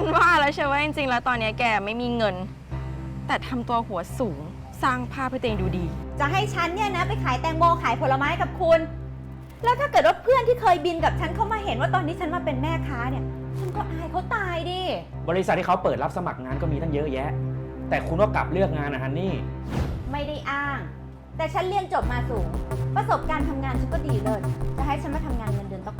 ฉันว่าแล้วใช่ว่าจริงๆ แล้วตอนเนี้ยแกไม่มีเงิน แต่ทำตัวหัวสูง สร้างภาพให้ตัวเองดูดี จะให้ฉันเนี่ยนะไปขายแตงโมขายผลไม้กับคุณ แล้วถ้าเกิดว่าเพื่อนที่เคยบินกับฉันเข้ามาเห็นว่าตอนนี้ฉันมาเป็นแม่ค้าเนี่ย ฉันก็อายเขาตายดิ บริษัทที่เขาเปิดรับสมัครงานก็มีตั้งเยอะแยะ แต่คุณก็กลับเลือกงานนะฮันนี่ ไม่ได้อ้าง แต่ฉันเรียนจบมาสูง ประสบการณ์ทำงานฉันก็ดีเลยจะให้ฉันมาทำงานเงินเดือนตกต่ำฉันก็ไม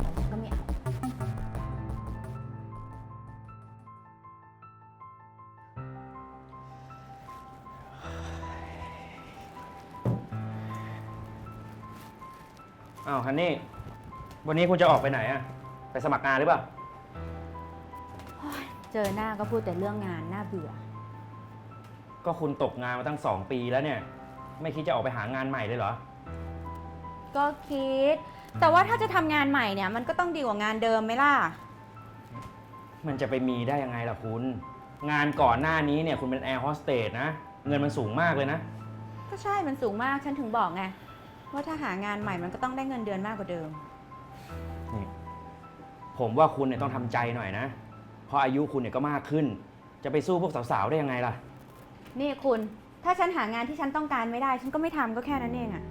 ่เอา อ้าวฮันนี่ วันนี้คุณจะออกไปไหนอะไปสมัครงานหรือเปล่า เจอหน้าก็พูดแต่เรื่องงานน่าเบื่อ ก็คุณตกงานมาตั้งสองปีแล้วเนี่ย ไม่คิดจะออกไปหางานใหม่เลยเหรอ ก็คิด แต่ว่าถ้าจะทำงานใหม่เนี่ย มันก็ต้องดีกว่างานเดิมไหมล่ะ มันจะไปมีได้ยังไงล่ะคุณ งานก่อนหน้านี้เนี่ยคุณเป็นแอร์โฮสเตสนะ เงินมันสูงมากเลยนะ ก็ใช่มันสูงมากฉันถึงบอกไง ว่าถ้าหางานใหม่มันก็ต้องได้เงินเดือนมากกว่าเดิม นี่ผมว่าคุณเนี่ยต้องทำใจหน่อยนะ เพราะอายุคุณเนี่ยก็มากขึ้น จะไปสู้พวกสาวๆได้ยังไงล่ะ นี่คุณ ถ้าฉันหางานที่ฉันต้องการไม่ได้ ฉันก็ไม่ทำก็แค่นั้นเองอะ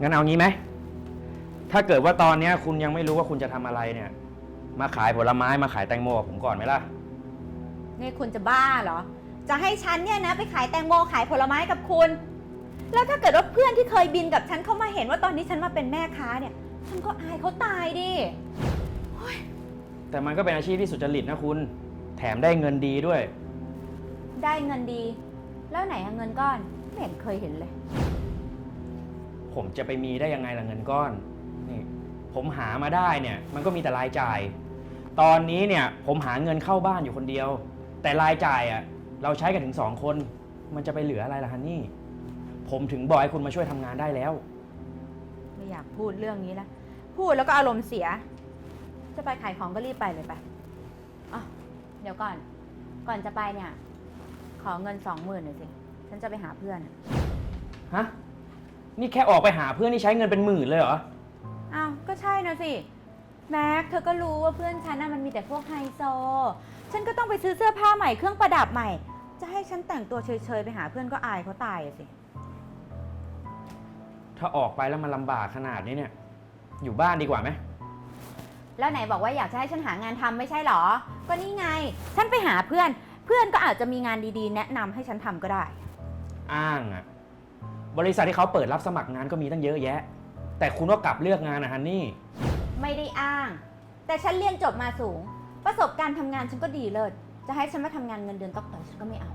งั้นเอางี้ไหม ถ้าเกิดว่าตอนเนี้ยคุณยังไม่รู้ว่าคุณจะทำอะไรเนี่ย มาขายผลไม้มาขายแตงโมกับผมก่อนไหมล่ะ นี่คุณจะบ้าเหรอ จะให้ฉันเนี่ยนะไปขายแตงโมขายผลไม้กับคุณ แล้วถ้าเกิดว่าเพื่อนที่เคยบินกับฉันเข้ามาเห็นว่าตอนนี้ฉันมาเป็นแม่ค้าเนี่ย ฉันก็อายเขาตายดิแต่มันก็เป็นอาชีพที่สุจริตนะคุณ แถมได้เงินดีด้วย ได้เงินดี แล้วไหนอะเงินก้อนไม่เห็นเคยเห็นเลย ผมจะไปมีได้ยังไงล่ะเงินก้อน นี่ ผมหามาได้เนี่ย มันก็มีแต่รายจ่าย ตอนนี้เนี่ยผมหาเงินเข้าบ้านอยู่คนเดียว แต่รายจ่ายอะ่ะเราใช้กันถึงสองคน มันจะไปเหลืออะไรล่ะฮันนี่ ผมถึงบอกให้คุณมาช่วยทำงานได้แล้ว ไม่อยากพูดเรื่องนี้แล้วพูดแล้วก็อารมณ์เสีย จะไปขายของก็รีบไปเลยไปอะเดี๋ยวก่อน ก่อนจะไปเนี่ย ขอเงินสองหมื่นหน่อยสิ ฉันจะไปหาเพื่อน ฮะ นี่แค่ออกไปหาเพื่อนนี่ใช้เงินเป็นหมื่นเลยเหรอ อ้าว ก็ใช่นะสิ แม็ก เธอก็รู้ว่าเพื่อนฉันน่ะมันมีแต่พวกไฮโซ ฉันก็ต้องไปซื้อเสื้อผ้าใหม่เครื่องประดับใหม่ จะให้ฉันแต่งตัวเฉยๆ ไปหาเพื่อนก็อายเขาตายอะสิ ถ้าออกไปแล้วมันลำบากขนาดนี้เนี่ย อยู่บ้านดีกว่าไหม แล้วไหนบอกว่าอยากจะให้ฉันหางานทำไม่ใช่หรอ ก็นี่ไง ฉันไปหาเพื่อน เพื่อนก็อาจจะมีงานดีๆ แนะนำให้ฉันทำก็ได้ อ้างอะบริษัทที่เขาเปิดรับสมัครงานก็มีตั้งเยอะแยะ แต่คุณก็กลับเลือกงานนะฮันนี่ ไม่ได้อ้าง แต่ฉันเรียนจบมาสูง ประสบการณ์ทำงานฉันก็ดีเลิศจะให้ฉันมาทำงานเงินเดือนตกต่อยฉันก็ไม่เอา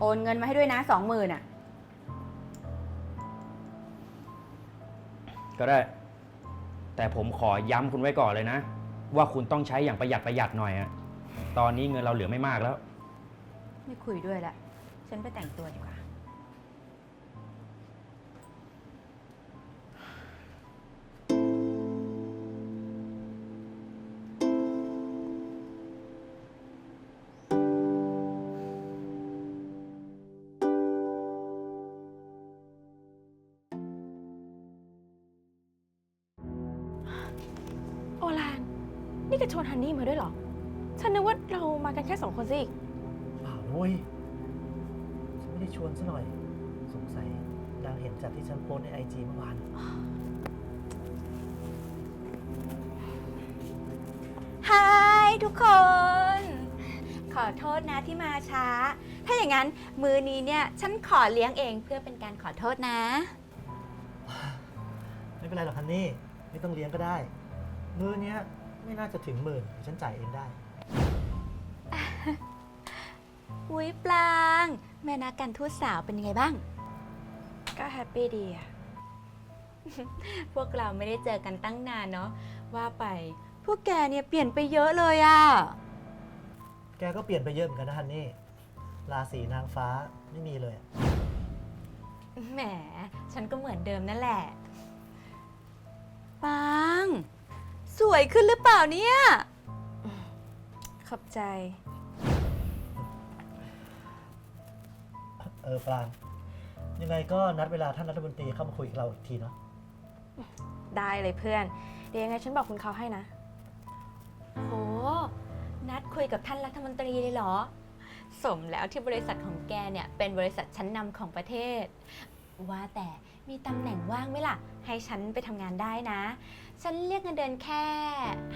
โอนเงินมาให้ด้วยนะสองหมื่นอะ ก็ได้ แต่ผมขอย้ำคุณไว้ก่อนเลยนะ ว่าคุณต้องใช้อย่างประหยัดประหยัดหน่อยอะตอนนี้เงินเราเหลือไม่มากแล้ว ไม่คุยด้วยละ ฉันไปแต่งตัวดีกว่า นี่แกชวนฮันนี่มาด้วยเหรอ ฉันนึกว่าเรามากันแค่สองคนสิเปล่านุ้ยฉันไม่ได้ชวนซะหน่อย สงสัยนางเห็นจากที่ฉันโพสต์ในไอจีเมื่อวาน ฮายทุกคน ขอโทษนะที่มาช้า ถ้าอย่างนั้นมือนี้เนี่ย ฉันขอเลี้ยงเองเพื่อเป็นการขอโทษนะ ไม่เป็นไรหรอกฮันนี่ ไม่ต้องเลี้ยงก็ได้ มือเนี้ย ไม่น่าจะถึงหมื่นเดี๋ยวฉันจ่ายเองได้ อุ้ยปลาง แม่นักการทูตสาวเป็นยังไงบ้าง ก็แฮปปี้ดีอะ พวกเราไม่ได้เจอกันตั้งนานเนาะว่าไป พวกแกเนี่ยเปลี่ยนไปเยอะเลยอะแกก็เปลี่ยนไปเยอะเหมือนกันนะฮันนี่ ราศีนางฟ้าไม่มีเลย แหม ฉันก็เหมือนเดิมนั่นแหละ ปาง สวยขึ้นหรือเปล่าเนี่ย ขอบใจ เออปรางยังไงก็นัดเวลาท่านรัฐมนตรีเข้ามาคุยกับเราอีกทีเนาะได้เลยเพื่อน เดี๋ยวยังไงฉันบอกคุณเขาให้นะ โห นัดคุยกับท่านรัฐมนตรีเลยเหรอ สมแล้วที่บริษัทของแกเนี่ย เป็นบริษัทชั้นนำของประเทศ ว่าแต่ มีตำแหน่งว่างไหมล่ะ ให้ฉันไปทำงานได้นะ ฉันเรียกเงินเดือนแค่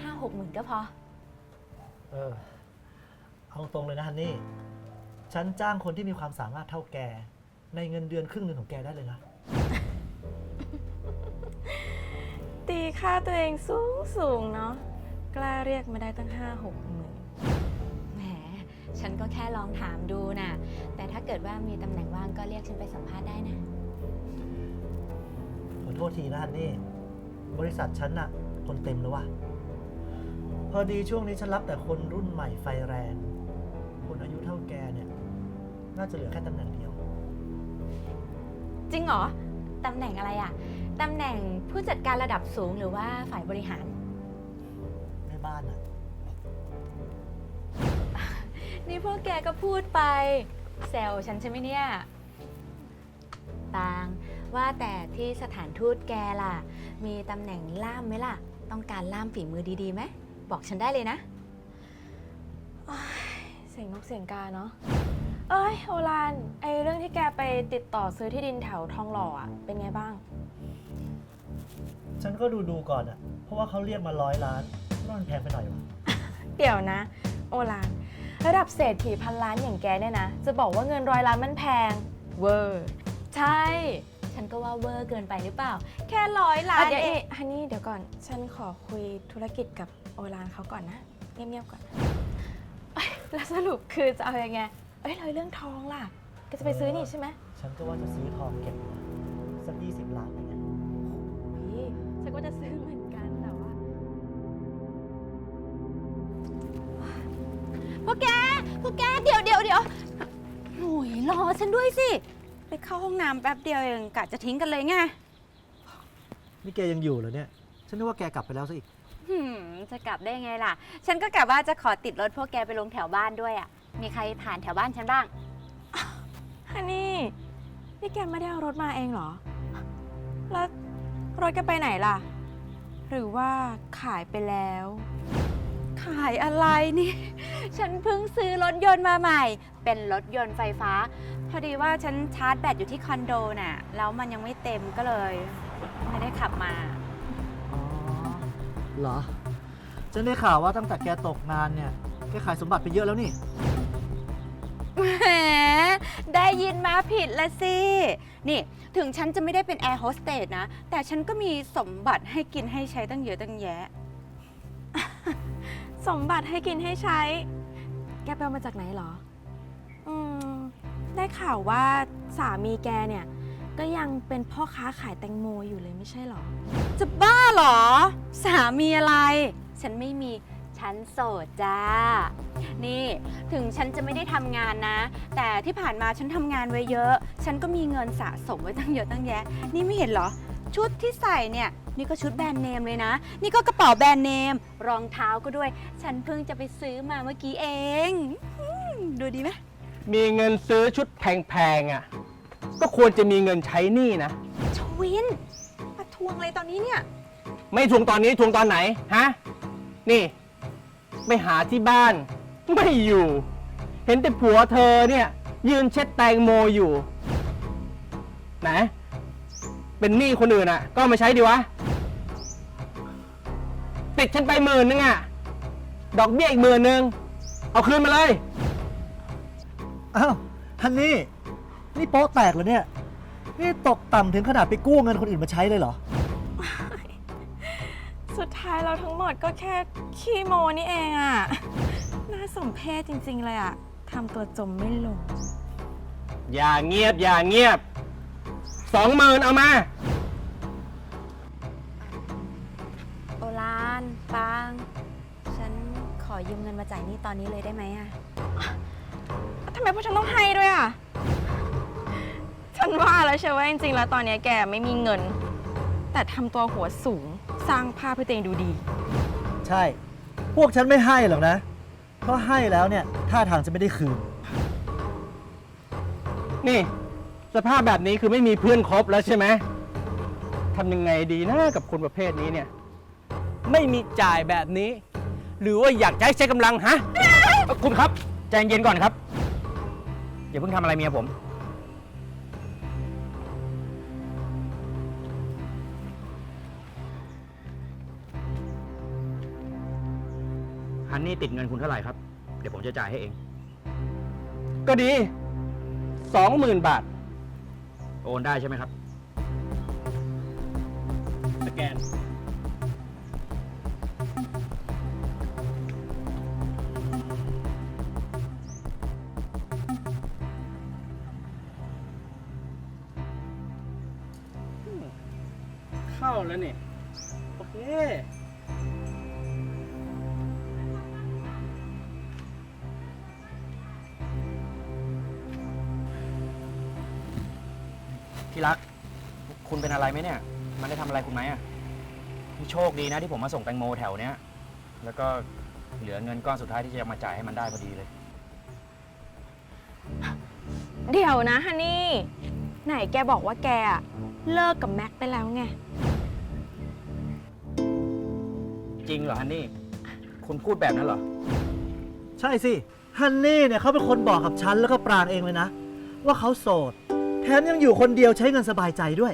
ห้าหกหมื่นก็พอ เออเอาตรงเลยนะฮันนี่ ฉันจ้างคนที่มีความสามารถเท่าแก ในเงินเดือนครึ่งหนึ่งของแกได้เลยนะ ตีค่าตัวเองสูงสูงเนาะกล้าเรียกมาได้ตั้งห้าหกหมื่นแหม ฉันก็แค่ลองถามดูนะ แต่ถ้าเกิดว่ามีตำแหน่งว่างก็เรียกฉันไปสัมภาษณ์ได้นะขอโทษทีนะฮันนี่ บริษัทฉันน่ะ คนเต็มแล้วว่ะ พอดีช่วงนี้ฉันรับแต่คนรุ่นใหม่ไฟแรง คนอายุเท่าแกเนี่ย น่าจะเหลือแค่ตำแหน่งเดียว จริงเหรอ ตำแหน่งอะไรอะตำแหน่งผู้จัดการระดับสูงหรือว่าฝ่ายบริหาร แม่บ้านน่ะ นี่พวกแกก็พูดไปแซวฉันใช่ไหมเนี่ย ตาง ว่าแต่ที่สถานทูตแกล่ะ มีตำแหน่งล่ามไหมล่ะ ต้องการล่ามฝีมือดีๆไหม บอกฉันได้เลยนะ เสียงนกเสียงกาเนาะ เอ้ยโอรานไอเรื่องที่แกไปติดต่อซื้อที่ดินแถวทองหล่ออะเป็นไงบ้าง ฉันก็ดูดูๆก่อนอะเพราะว่าเขาเรียกมาร้อยล้านว่ามันแพงไปหน่อยวะเดี๋ยวนะ โอรานระดับเศรษฐีพันล้านอย่างแกเนี่ยนะ จะบอกว่าเงินร้อยล้านมันแพง เวอร์ ใช่ ฉันก็ว่าเวอร์เกินไปหรือเปล่า แค่ร้อยล้าอะนเดี๋ยวเอเอ๊ะงฮันนี่เดี๋ยวก่อน ฉันขอคุยธุรกิจกับโอรานเขาก่อนนะ เงียบๆก่อนเอ้ยแล้วสรุปคือจะเอายังไง เอ้ยเลยเรื่องทองล่ะแก็จะไปซื้อนี่ใช่ไหมฉันก็ว่าจะซื้อทองเก็บนะสักยี่สิบล้านอะไรเงี้ยพี่ฉันก็จะซื้อเหมือนกันแต่ว่า พวกแก พวกแก เดี๋ยวเดี๋ยวเดี๋ยวโอ้ยรอฉันด้วยสิ ไปเข้าห้องน้ำแป๊บเดียวเองกะจะทิ้งกันเลยไงนี่แกยังอยู่เหรอเนี่ย ฉันนึกว่าแกกลับไปแล้วซะอีก หืมจะกลับได้ไงล่ะ ฉันก็กลับว่าจะขอติดรถพวกแกไปลงแถวบ้านด้วยอะ มีใครผ่านแถวบ้านฉันบ้าง ฮันนี่ นี่แกไม่ได้เอารถมาเองเหรอ แล้วรถแกไปไหนล่ะ หรือว่าขายไปแล้ว ขายอะไรนี่ ฉันเพิ่งซื้อรถยนต์มาใหม่ เป็นรถยนต์ไฟฟ้า พอดีว่าฉันชาร์จแบตอยู่ที่คอนโดน่ะ แล้วมันยังไม่เต็มก็เลย ไม่ได้ขับมา อ๋อเหรอฉันได้ข่าวว่าตั้งแต่แกตกงานเนี่ย แกขายสมบัติไปเยอะแล้วนี่ แหม ได้ยินมาผิดละสิ นี่ ถึงฉันจะไม่ได้เป็นแอร์โฮสเตสนะ แต่ฉันก็มีสมบัติให้กินให้ใช้ตั้งเยอะตั้งแยะ สมบัติให้กินให้ใช้ แกไปเอามาจากไหนเหรอ อืม ได้ข่าวว่าสามีแกเนี่ย ก็ยังเป็นพ่อค้าขายแตงโมอยู่เลยไม่ใช่เหรอ จะบ้าเหรอ สามีอะไร ฉันไม่มีฉันโสดจ้า นี่ถึงฉันจะไม่ได้ทำงานนะ แต่ที่ผ่านมาฉันทำงานไว้เยอะ ฉันก็มีเงินสะสมไว้ตั้งเยอะตั้งแยะ นี่ไม่เห็นเหรอ ชุดที่ใส่เนี่ยนี่ก็ชุดแบรนด์เนมเลยนะ นี่ก็กระเป๋าแบรนด์เนม รองเท้าก็ด้วย ฉันเพิ่งจะไปซื้อมาเมื่อกี้เองอืมดูดีไหมมีเงินซื้อชุดแพงๆอะ ก็ควรจะมีเงินใช้หนี้นะ ชวินมาทวงอะไรตอนนี้เนี่ย ไม่ทวงตอนนี้ทวงตอนไหน ฮะ นี่ ไปหาที่บ้าน ไม่อยู่ เห็นแต่ผัวเธอเนี่ย ยืนเช็ดแตงโมอยู่ ไหน เป็นหนี้คนอื่นอะ ก็เอามาใช้ดีวะ ติดฉันไปหมื่นนึงอะ ดอกเบี้ยอีกหมื่นนึง เอาคืนมาเลย อ้าวฮันนี่ นี่โป๊ะแตกเหรอเนี่ย นี่ตกต่ำถึงขนาดไปกู้เงินคนอื่นมาใช้เลยเหรอ สุดท้ายเราทั้งหมดก็แค่ขี้โมนี่เองอะน่าสมเพชจริงๆเลยอะทำตัวจมไม่ลง อย่าเงียบอย่าเงียบ สองหมื่นเอามา โอลานปาง ฉันขอยืมเงินมาจ่ายหนี้ตอนนี้เลยได้ไหมอะทำไมพวกฉันต้องให้ด้วยอะฉันว่าแล้วเชื่อว่าจริงๆ แล้วตอนเนี้ยแกไม่มีเงิน แต่ทำตัวหัวสูงสร้างภาพให้ตัวเองดูดี ใช่ พวกฉันไม่ให้หรอกนะ เพราะให้แล้วเนี่ยท่าทางจะไม่ได้คืน นี่ สภาพแบบนี้คือไม่มีเพื่อนครบแล้วใช่ไหมทำยังไงดีนะกับคนประเภทนี้เนี่ย ไม่มีจ่ายแบบนี้ หรือว่าอยากจะให้ใช้กำลังฮะเอ่อคุณครับใจเย็นก่อนครับ อย่าเพิ่งทำอะไรเมียผม ฮันนี่ติดเงินคุณเท่าไหร่ครับ เดี๋ยวผมจะจ่ายให้เอง ก็ดีสองหมื่นบาท โอนได้ใช่ไหมครับ สแกน ที่รัก คุณเป็นอะไรไหมเนี่ย มันได้ทำอะไรคุณไหมอะนี่โชคดีนะที่ผมมาส่งแตงโมแถวเนี้ย แล้วก็เหลือเงินก้อนสุดท้ายที่จะมาจ่ายให้มันได้พอดีเลย เดี๋ยวนะฮันนี่ ไหนแกบอกว่าแกอะเลิกกับแม็กไปแล้วไง จริงเหรอฮันนี่ คุณพูดแบบนั้นเหรอ ใช่สิ ฮันนี่เนี่ยเขาเป็นคนบอกกับฉันแล้วก็ปรางเองเลยนะ ว่าเขาโสด แถมยังอยู่คนเดียวใช้เงินสบายใจด้วย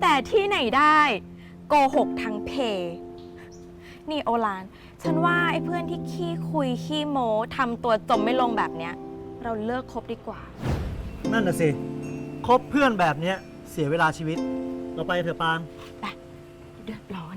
แต่ที่ไหนได้โกหกทางเพ นี่โอลาน ฉันว่าไอ้เพื่อนที่ขี้คุยขี้โม้ทำตัวจมไม่ลงแบบเนี้ย เราเลิกคบดีกว่า นั่นน่ะสิคบเพื่อนแบบเนี้ยเสียเวลาชีวิต เราไปเถอะปาง เดือดร้อน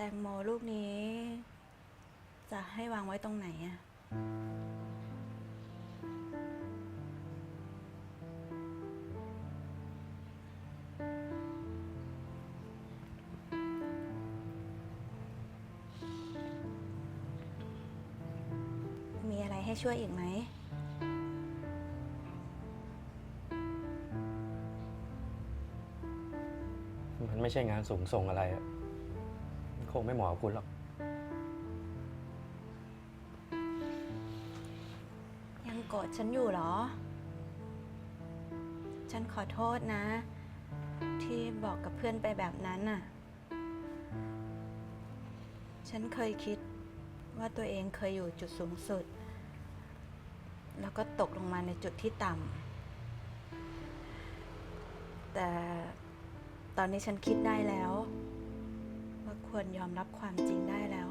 แตงโมลูกนี้ จะให้วางไว้ตรงไหนอะมีอะไรให้ช่วยอีกไหม มันไม่ใช่งานสูงส่งอะไรอะ คงไม่เหมาะกับคุณหรอก ยังโกรธฉันอยู่เหรอ ฉันขอโทษนะ ที่บอกกับเพื่อนไปแบบนั้นน่ะ ฉันเคยคิดว่าตัวเองเคยอยู่จุดสูงสุด แล้วก็ตกลงมาในจุดที่ต่ำแต่ตอนนี้ฉันคิดได้แล้ว ควรยอมรับความจริงได้แล้ว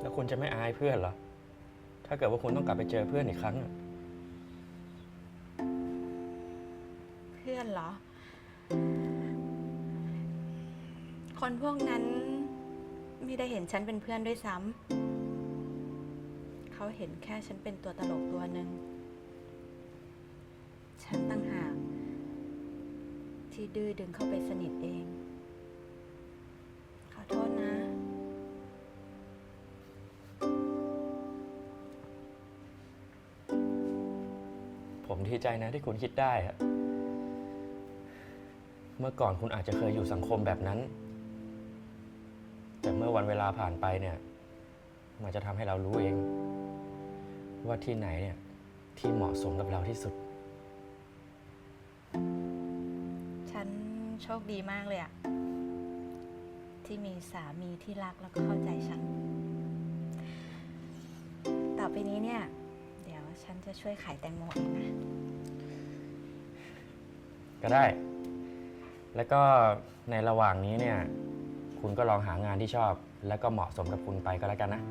แล้วคุณจะไม่อายเพื่อนเหรอ ถ้าเกิดว่าคุณต้องกลับไปเจอเพื่อนอีกครั้งอะเพื่อนเหรอ คนพวกนั้นไม่ได้เห็นฉันเป็นเพื่อนด้วยซ้ำเขาเห็นแค่ฉันเป็นตัวตลกตัวหนึ่งฉันตั้งหาก ที่ดื้อดึงเข้าไปสนิทเอง ขอโทษนะ ผมดีใจนะที่คุณคิดได้อะเมื่อก่อนคุณอาจจะเคยอยู่สังคมแบบนั้น แต่เมื่อวันเวลาผ่านไปเนี่ย มันจะทำให้เรารู้เอง ว่าที่ไหนเนี่ยที่เหมาะสมกับเราที่สุด โชคดีมากเลยอะที่มีสามีที่รักแล้วก็เข้าใจฉัน ต่อไปนี้เนี่ย เดี๋ยวฉันจะช่วยขายแตงโมเองนะ ก็ได้ แล้วก็ในระหว่างนี้เนี่ย คุณก็ลองหางานที่ชอบ แล้วก็เหมาะสมกับคุณไปก็แล้วกันนะ